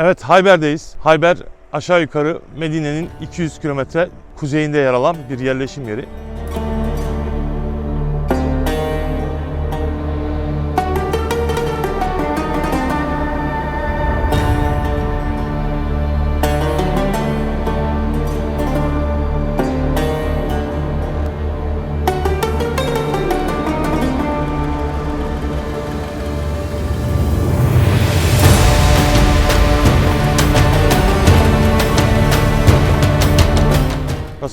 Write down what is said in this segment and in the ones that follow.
Evet Hayber'deyiz. Hayber aşağı yukarı Medine'nin 200 kilometre kuzeyinde yer alan bir yerleşim yeri.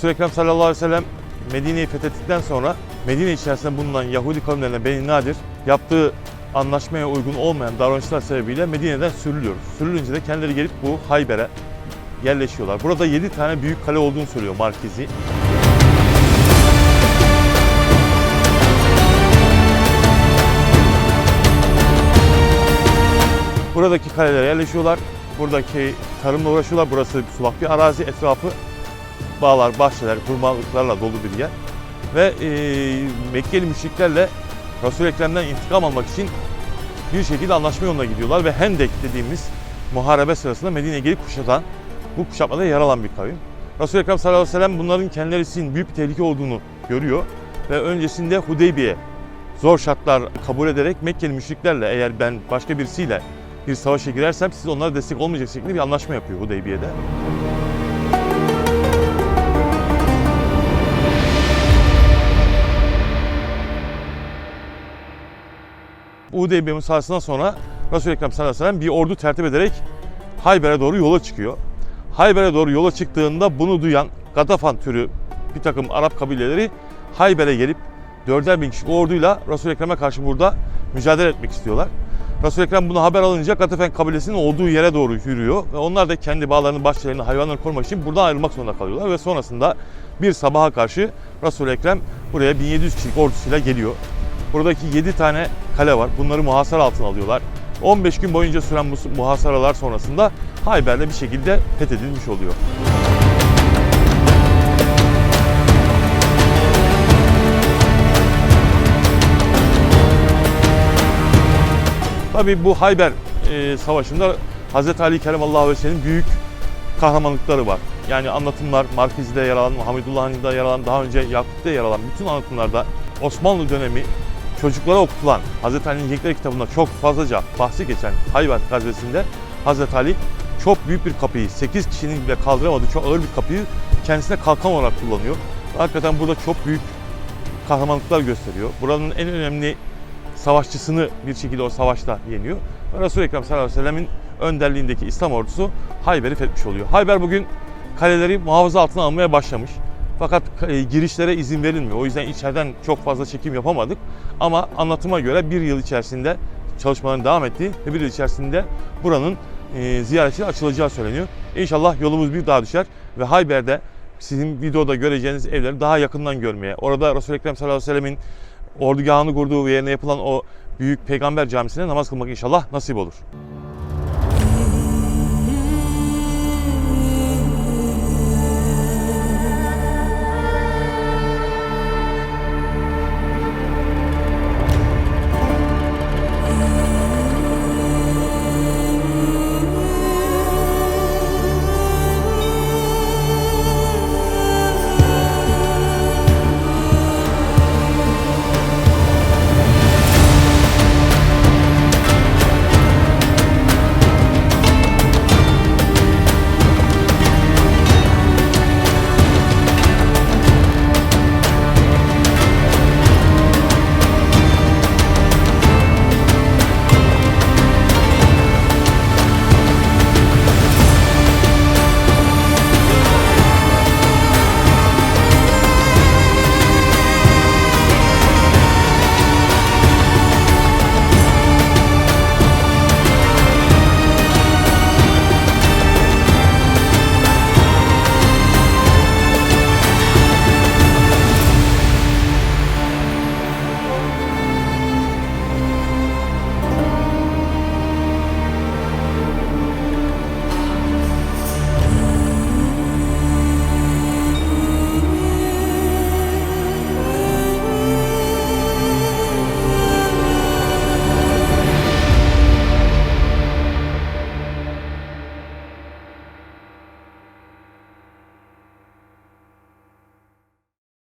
Resul-i Ekrem sallallahu aleyhi ve sellem Medine'yi fethettikten sonra Medine içerisinde bulunan Yahudi kavimlerine Beni Nadir yaptığı anlaşmaya uygun olmayan davranışlar sebebiyle Medine'den sürülüyor. Sürülünce de kendileri gelip bu Hayber'e yerleşiyorlar. Burada 7 tane büyük kale olduğunu söylüyor Markizi. Buradaki kalelere yerleşiyorlar. Buradaki tarımla uğraşıyorlar. Burası sulak bir arazi. Etrafı bağlar, bahçeler, hurmalıklarla dolu bir yer. Ve e, Mekkeli müşriklerle Resul-i Ekrem'den intikam almak için bir şekilde anlaşma yoluna gidiyorlar ve Hendek dediğimiz muharebe sırasında Medine'ye gelip kuşatan, bu kuşatmada yer alan bir kavim. Resul-i Ekrem sallallahu aleyhi ve sellem bunların kendileri için büyük bir tehlike olduğunu görüyor ve öncesinde Hudeybiye zor şartlar kabul ederek Mekkeli müşriklerle eğer ben başka birisiyle bir savaşa girersem siz onlara destek olmayacak şekilde bir anlaşma yapıyor Hudeybiye'de. Hudeybiye musahasından sonra Resul-i Ekrem sallallahu aleyhi ve sellem bir ordu tertip ederek Hayber'e doğru yola çıkıyor. Hayber'e doğru yola çıktığında bunu duyan Gadafan türü bir takım Arap kabileleri Hayber'e gelip dörder bin kişilik orduyla Resul-i Ekrem'e karşı burada mücadele etmek istiyorlar. Resul-i Ekrem bunu haber alınca Gatafen kabilesinin olduğu yere doğru yürüyor ve onlar da kendi bağlarını, bahçelerini, hayvanlarını korumak için buradan ayrılmak zorunda kalıyorlar ve sonrasında bir sabaha karşı Resul-i Ekrem buraya 1700 kişilik ordusuyla geliyor. Buradaki 7 tane kale var. Bunları muhasara altına alıyorlar. 15 gün boyunca süren bu muhasaralar sonrasında Hayber'de bir şekilde fethedilmiş oluyor. Tabii bu Hayber e, Savaşı'nda Hz. Ali Kerimallahu Aleyhisselam'ın büyük kahramanlıkları var. Yani anlatımlar Markizi'de yer alan, Hamidullah Han'da yer alan, daha önce Yakut'ta yer alan bütün anlatımlarda Osmanlı dönemi çocuklara okutulan Hz. Ali'nin Yekler kitabında çok fazlaca bahsi geçen Hayber gazvesinde Hz. Ali çok büyük bir kapıyı, 8 kişinin bile kaldıramadığı çok ağır bir kapıyı kendisine kalkan olarak kullanıyor. Hakikaten burada çok büyük kahramanlıklar gösteriyor. Buranın en önemli savaşçısını bir şekilde o savaşta yeniyor. Resul-i Ekrem sallallahu aleyhi ve sellemin önderliğindeki İslam ordusu Hayber'i fethetmiş oluyor. Hayber bugün kaleleri muhafaza altına almaya başlamış. Fakat e, girişlere izin verilmiyor. O yüzden içeriden çok fazla çekim yapamadık. Ama anlatıma göre bir yıl içerisinde çalışmaların devam ettiği ve bir yıl içerisinde buranın e, ziyaretçiye açılacağı söyleniyor. İnşallah yolumuz bir daha düşer ve Hayber'de sizin videoda göreceğiniz evleri daha yakından görmeye, orada Resul-i Ekrem sallallahu aleyhi ve sellemin ordugahını kurduğu yerine yapılan o büyük peygamber camisine namaz kılmak inşallah nasip olur.